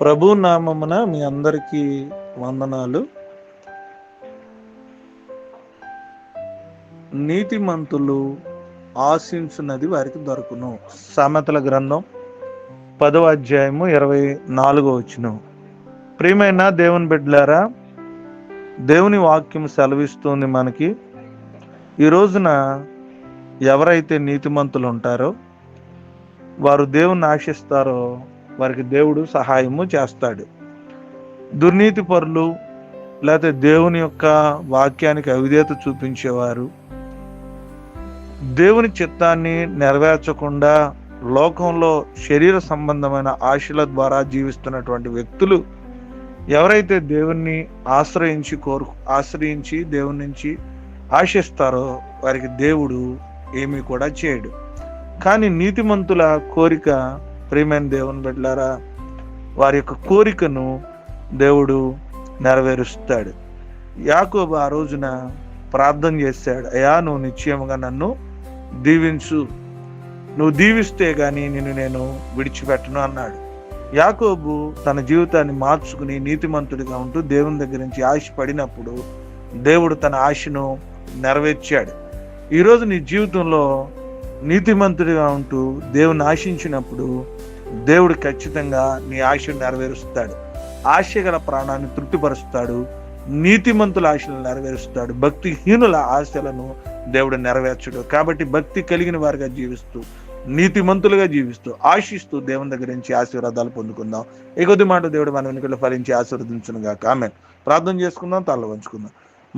ప్రభు నామమున మీ అందరికీ వందనాలు. నీతిమంతులు ఆశించున్నది వారికి దొరకును. సామెతల గ్రంథం పదవ అధ్యాయము ఇరవై నాలుగో వచ్చును ప్రియమైన దేవుని బిడ్డలారా దేవుని వాక్యం సెలవిస్తుంది మనకి. ఈ రోజున ఎవరైతే నీతిమంతులు ఉంటారో వారు దేవుని ఆశిస్తారో వారికి దేవుడు సహాయము చేస్తాడు. దుర్నీతి పరులు లేకపోతే దేవుని యొక్క వాక్యానికి అవిధేత చూపించేవారు. దేవుని చిత్తాన్ని నెరవేర్చకుండా లోకంలో శరీర సంబంధమైన ఆశల ద్వారా జీవిస్తున్నటువంటి వ్యక్తులు ఎవరైతే దేవుణ్ణి ఆశ్రయించి కోరు ఆశ్రయించి దేవుని నుంచి ఆశిస్తారో వారికి దేవుడు ఏమీ కూడా చేయడు. కానీ నీతిమంతుల కోరిక ప్రియమైన దేవుని బిడ్డలారా వారి యొక్క కోరికను దేవుడు నెరవేరుస్తాడు. యాకోబు ఆ రోజున ప్రార్థన చేశాడు అయ్యా నువ్వు నిశ్చయముగా నన్ను దీవించు. నువ్వు దీవిస్తే కానీ నిన్ను నేను విడిచిపెట్టను అన్నాడు. యాకోబు తన జీవితాన్ని మార్చుకుని నీతిమంతుడిగా ఉంటూ దేవుని దగ్గర నుంచి ఆశపడినప్పుడు దేవుడు తన ఆశను నెరవేర్చాడు. ఈరోజు నీ జీవితంలో నీతిమంతుడిగా ఉంటూ దేవుని ఆశించినప్పుడు దేవుడు ఖచ్చితంగా నీ ఆశను నెరవేరుస్తాడు. ఆశ గల ప్రాణాన్ని తృప్తిపరుస్తాడు. నీతిమంతుల ఆశలను నెరవేరుస్తాడు. భక్తిహీనుల ఆశలను దేవుడు నెరవేర్చడు. కాబట్టి భక్తి కలిగిన వారిగా జీవిస్తూ నీతిమంతులుగా జీవిస్తూ ఆశిస్తూ దేవుని దగ్గర నుంచి ఆశీర్వాదాలు పొందుకుందాం. ఈ కొద్ది మాట దేవుడు మన వెనుకలు ఫలించి ఆశీర్వదించునుగా కామె ప్రార్థన చేసుకుందాం తల వంచుకుందాం.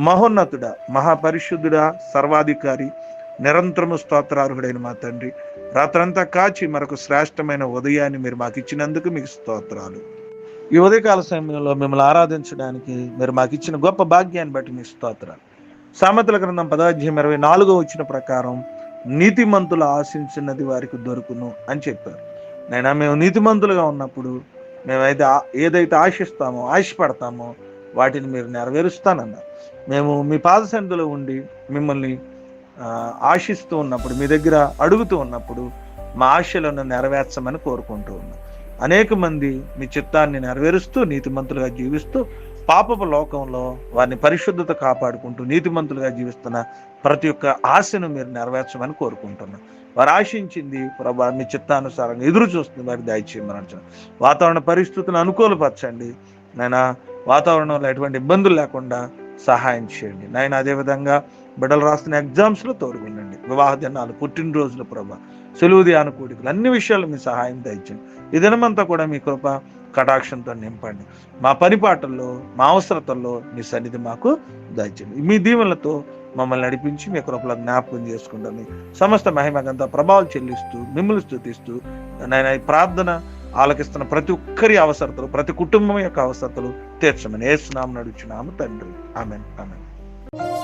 మహోన్నతుడా మహాపరిశుద్ధుడా సర్వాధికారి నిరంతరము స్తోత్రార్హుడైన మా తండ్రి. రాత్రంతా కాచి మరొక శ్రేష్టమైన ఉదయాన్ని మీరు మాకు ఇచ్చినందుకు మీకు స్తోత్రాలు. ఈ ఉదయకాల సమయంలో మిమ్మల్ని ఆరాధించడానికి మీరు మాకు ఇచ్చిన గొప్ప భాగ్యాన్ని బట్టి మీ స్తోత్రాలు. సామెతల గ్రంథం పదాధ్యాయం ఇరవై నాలుగో వచ్చిన ప్రకారం నీతిమంతులు ఆశించినది వారికి దొరుకును అని చెప్పారు. నైనా మేము నీతిమంతులుగా ఉన్నప్పుడు మేమైతే ఏదైతే ఆశిస్తామో ఆశపడతామో వాటిని మీరు నెరవేరుస్తానన్నారు. మేము మీ పాద ఉండి మిమ్మల్ని ఆశిస్తూ ఉన్నప్పుడు మీ దగ్గర అడుగుతూ ఉన్నప్పుడు మా ఆశలను నెరవేర్చమని కోరుకుంటూ ఉన్నాం. అనేక మంది మీ చిత్తాన్ని నెరవేరుస్తూ నీతిమంతులుగా జీవిస్తూ పాపపు లోకంలో వారిని పరిశుద్ధత కాపాడుకుంటూ నీతిమంతులుగా జీవిస్తున్న ప్రతి ఒక్క ఆశను మీరు నెరవేర్చమని కోరుకుంటున్నాం. వారు ఆశించింది ప్రభా మీ చిత్తానుసారంగా ఎదురు చూస్తుంది వారి దయచేయమని వాతావరణ పరిస్థితులను అనుకూలపరచండి. నాయన వాతావరణంలో ఎటువంటి ఇబ్బందులు లేకుండా సహాయం చేయండి. నాయన అదేవిధంగా బిడ్డలు రాస్తున్న ఎగ్జామ్స్లో తోడుకుండండి వివాహ దినాలు పుట్టినరోజులు ప్రభ సులువు ధ్యాన కోడికలు అన్ని విషయాలు మీ సహాయం దయచండి ఈ దినమంతా కూడా మీ కృప కటాక్షంతో నింపండి. మా పనిపాటల్లో మా అవసరతల్లో మీ సన్నిధి మాకు దయచండి మీ దీవెనలతో మమ్మల్ని నడిపించి మీ కృపలో జ్ఞాపకం చేసుకుంటాను సమస్త మహిమకంతా ప్రభావం చెల్లిస్తూ మిమ్మల్ని స్థుతిస్తూ నేను ప్రార్థన ఆలకిస్తున్న ప్రతి ఒక్కరి అవసరతలు ప్రతి కుటుంబం యొక్క అవసరతలు తీర్చమని ఏసునామం నడుచున్నాము తండ్రి. ఆమెన్. ఆమెన్.